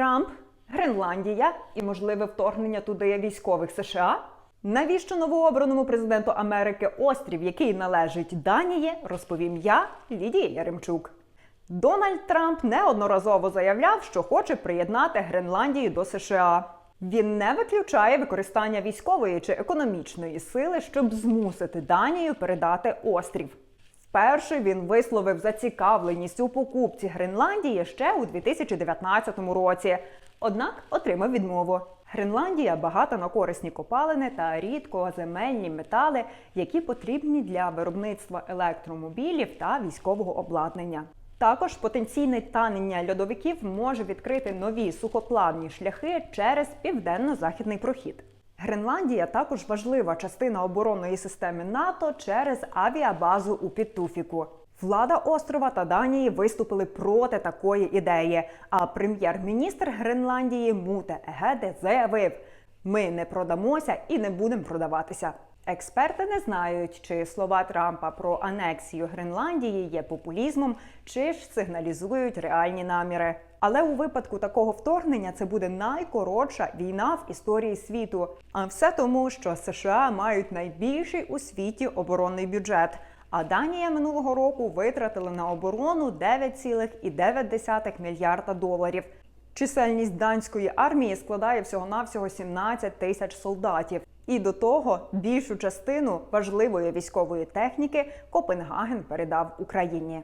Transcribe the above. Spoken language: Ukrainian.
Трамп, Гренландія і можливе вторгнення туди військових США. Навіщо новообраному президенту Америки острів, який належить Данії, розповім я, Лідія Яремчук. Дональд Трамп неодноразово заявляв, що хоче приєднати Гренландію до США. Він не виключає використання військової чи економічної сили, щоб змусити Данію передати острів. Вперше він висловив зацікавленість у покупці Гренландії ще у 2019 році. Однак отримав відмову. Гренландія багата на корисні копалини та рідкоземельні метали, які потрібні для виробництва електромобілів та військового обладнання. Також потенційне танення льодовиків може відкрити нові сухоплавні шляхи через південно-західний прохід. Гренландія також важлива частина оборонної системи НАТО через авіабазу у Пітуфіку. Влада острова та Данії виступили проти такої ідеї. А прем'єр-міністр Гренландії Муте Егеде заявив: ми не продамося і не будемо продаватися. Експерти не знають, чи слова Трампа про анексію Гренландії є популізмом, чи ж сигналізують реальні наміри. Але у випадку такого вторгнення це буде найкоротша війна в історії світу. А все тому, що США мають найбільший у світі оборонний бюджет. А Данія минулого року витратила на оборону 9,9 мільярда доларів. Чисельність данської армії складає всього-навсього 17 тисяч солдатів. І до того більшу частину важливої військової техніки Копенгаген передав Україні.